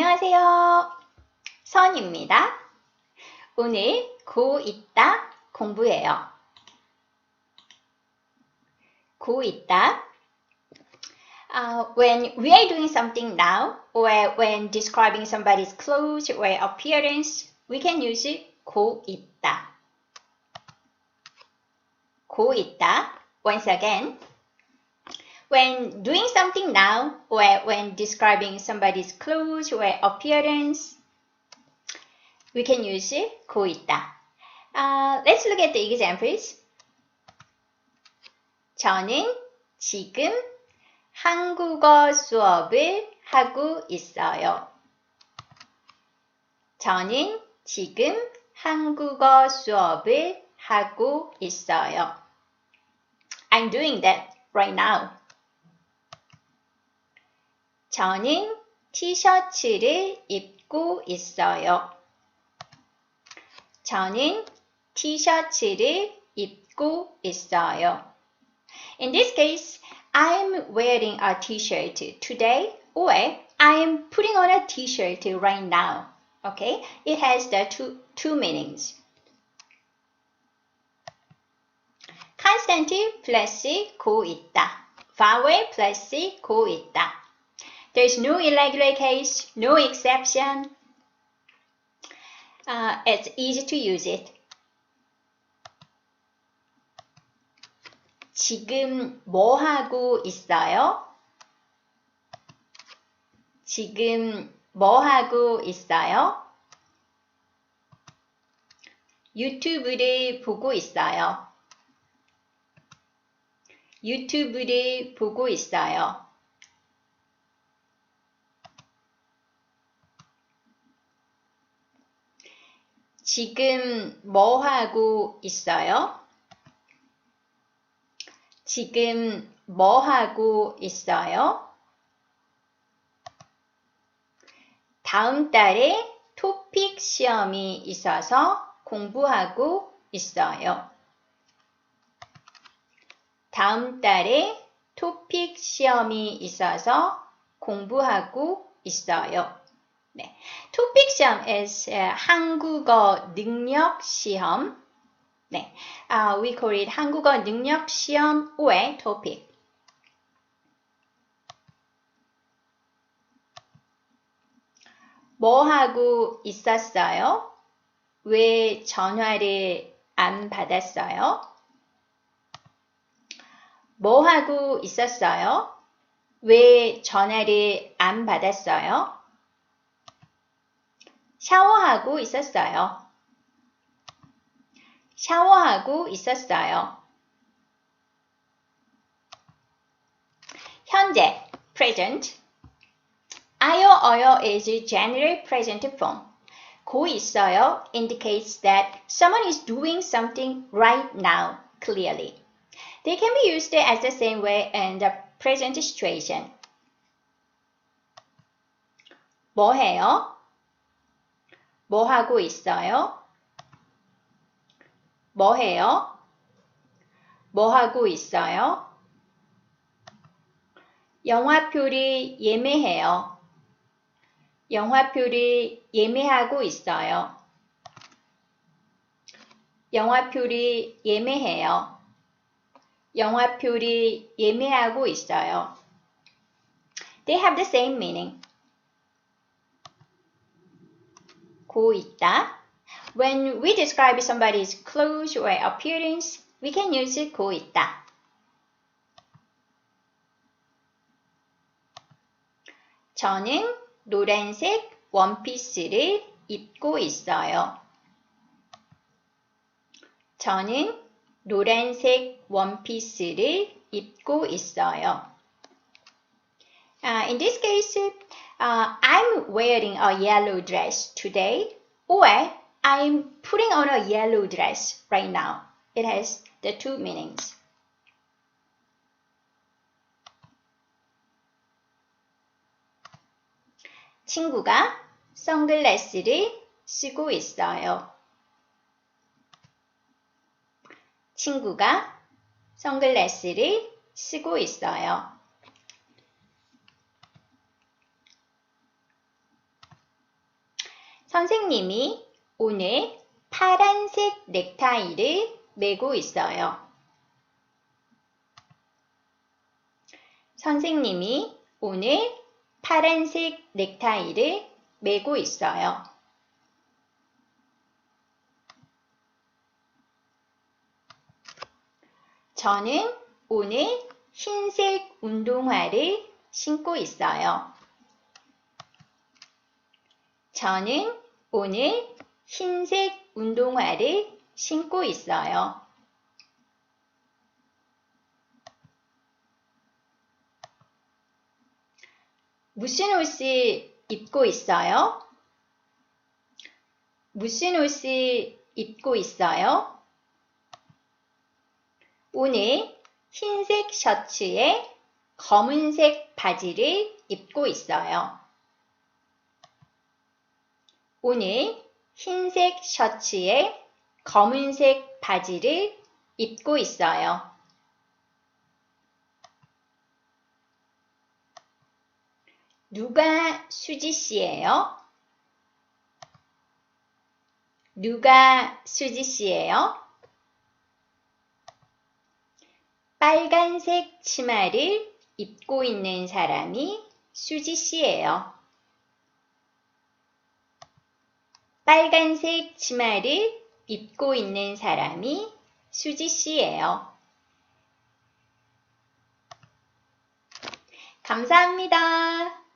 안녕하세요. 선입니다. 오늘 고 있다 공부해요. 고 있다. Uh, when we are doing something now, or when describing somebody's clothes or appearance, we can use 고 있다. 고 있다. Once again, when doing something now, or when describing somebody's clothes or appearance, we can use 고 있다. Uh, let's look at the examples. 저는 지금 한국어 수업을 하고 있어요. 저는 지금 한국어 수업을 하고 있어요. I'm doing that right now. 저는 티셔츠를 입고 있어요. 저는 티셔츠를 입고 있어요. In this case, I'm wearing a t-shirt today or I'm putting on a t-shirt right now. Okay, it has the two, two meanings. constant 플러스 고 있다. vowel 플러스 고 있다. There's no irregular case, no exception. Uh, it's easy to use it. 지금 뭐 하고 있어요? 지금 뭐 하고 있어요? 유튜브를 보고 있어요. 유튜브를 보고 있어요. 지금 뭐 하고 있어요? 지금 뭐 하고 있어요? 다음 달에 토픽 시험이 있어서 공부하고 있어요. 다음 달에 토픽 시험이 있어서 공부하고 있어요. 네. 토픽 시험 is uh, 한국어 능력 시험. 네. Uh, we call it 한국어 능력 시험 or topic. 뭐 하고 있었어요? 왜 전화를 안 받았어요? 뭐 하고 있었어요? 왜 전화를 안 받았어요? 샤워하고 있었어요. 샤워하고 있었어요. 현재 present 아요 어요 is general present form. 고 있어요 indicates that someone is doing something right now clearly. They can be used as the same way in the present situation. 뭐 해요? 뭐 하고 있어요? 뭐 해요? 뭐 하고 있어요? 영화표를 예매해요. 영화표를 예매하고 있어요. 영화표를 예매해요. 영화표를 예매하고 있어요. They have the same meaning. 고 있다. When we describe somebody's clothes or appearance, we can use 고 있다. 저는 노란색 원피스를 입고 있어요. 저는 노란색 원피스를 입고 있어요. Uh, in this case, uh, I'm wearing a yellow dress today or I'm putting on a yellow dress right now. It has the two meanings. 친구가 선글라스를 쓰고 있어요. 친구가 선글라스를 쓰고 있어요. 선생님이 오늘 파란색 넥타이를 메고 있어요. 선생님이 오늘 파란색 넥타이를 메고 있어요. 저는 오늘 흰색 운동화를 신고 있어요. 저는 오늘 흰색 운동화를 신고 있어요. 무슨 옷을 입고 있어요? 무슨 옷을 입고 있어요? 오늘 흰색 셔츠에 검은색 바지를 입고 있어요. 오늘 흰색 셔츠에 검은색 바지를 입고 있어요. 누가 수지 씨예요? 누가 수지 씨예요? 빨간색 치마를 입고 있는 사람이 수지 씨예요. 빨간색 치마를 입고 있는 사람이 수지 씨예요. 감사합니다.